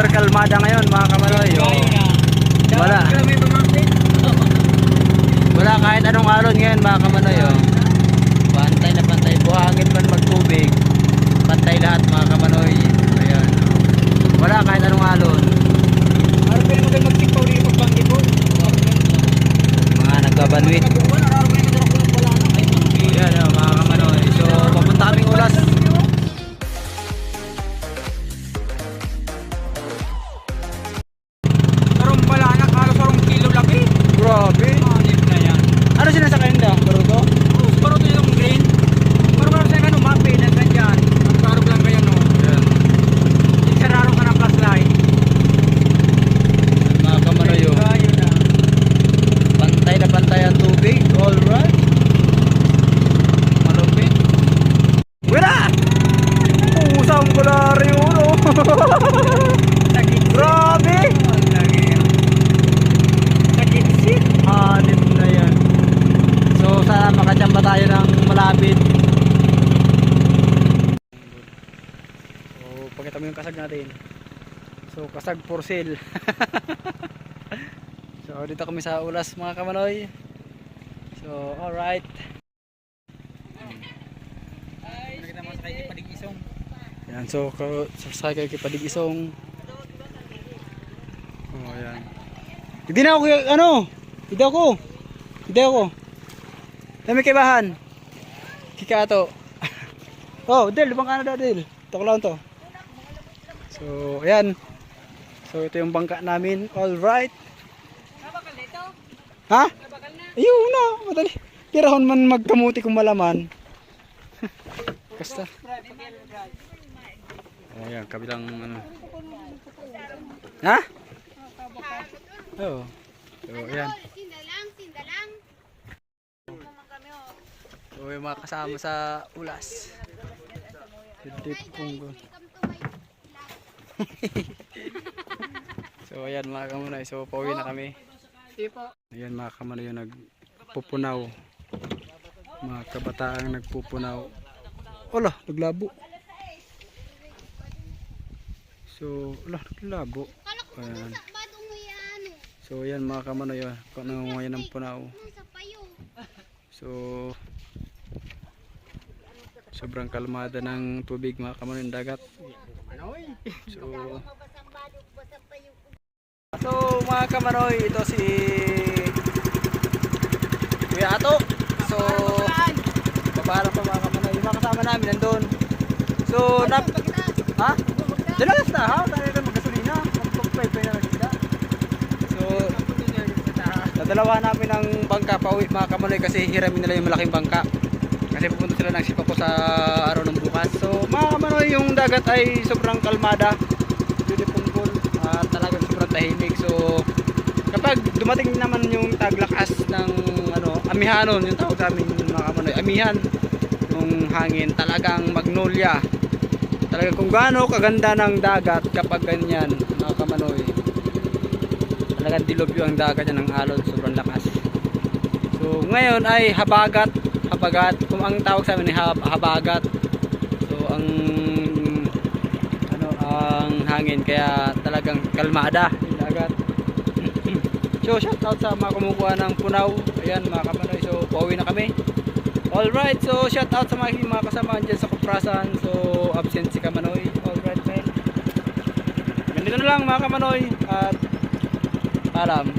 super kalmada ngayon mga kamaloy. Oh. Wala. Wala kahit anong alon ngayon mga kamaloy. Oh. Pantay na pantay. Buhangin man magtubig. Pantay lahat mga kamaloy. Ayan. Wala kahit anong alon. Harap na naman magsipaw rin yung. Mga nagbabanwit. Ulo. Sakit. Grabe! Sakit shit. Hanip na yan. So sana makachamba tayo ng malapit. So pakita mo yung kasag natin. So kasag for sale. so dito kami sa ulas mga kamanoy. So alright. Nakita mo sa kayo paling isong. Yan, so ka- sasakay kay Padig Isong. Oh, yan. Hindi na ako, ano? Hindi ako. Hindi ako. Dami kay bahan. Kika to. oh, Del, lubang ka na daw, Del. Ito ko lang to. So, ayan. So, ito yung bangka namin. All right. Nabakal dito? Ha? Nabakal na? Ayun na, madali. Kirahon man magkamuti kung malaman. Basta. Oh, yan, kabilang ano. Ha? Oo. So, ayan. So, yung mga kasama sa ulas. Hindi punggo. So, ayan mga kamunay. So, pauwi na kami. Tipo. Ayan mga kamunay yung nagpupunaw. Mga kabataang nagpupunaw. Wala, naglabo. So. Kala ko Ayan. yan. So, ayan mga kamunay. Kung nangunguya ng punaw. So sobrang kalmada ng tubig mga kamoy ng dagat. So So mga kamanoy, ito si Kuya Ato. So paparang pa mga kamanoy. Yung mga kasama namin nandun. So nap? Dalagas na ha? Tayo na magasolina. Magpagpay na lang sila. So Dadalawa namin ng bangka pauwi mga kamanoy kasi hiramin nila yung malaking bangka. Kasi pupunta sila ng Sipaco sa araw ng bukas. So mga kamanoy yung dagat ay sobrang kalmada. Punggol. At talagang sobrang tahimik. So kapag dumating naman yung taglakas ng ano, amihanon yung tawag sa amin mga kamanoy. Amihan ng hangin talagang magnolia. Talagang kung gaano kaganda ng dagat kapag ganyan mga kamanoy. Talagang dilubyo ang dagat niya ng alon sobrang lakas. So ngayon ay habagat habagat. Kung ang tawag sa amin ay hab- habagat. So ang ano ang hangin. Kaya talagang kalmada yung dagat. So shout out sa mga kumukuha ng punaw. Ayan mga kamanoy. So pauwi na kami. Alright so shout out sa mga, mga kasamaan dyan sa Kuprasan. So absent si Kamanoy alright man ganito na lang mga Kamanoy at paalam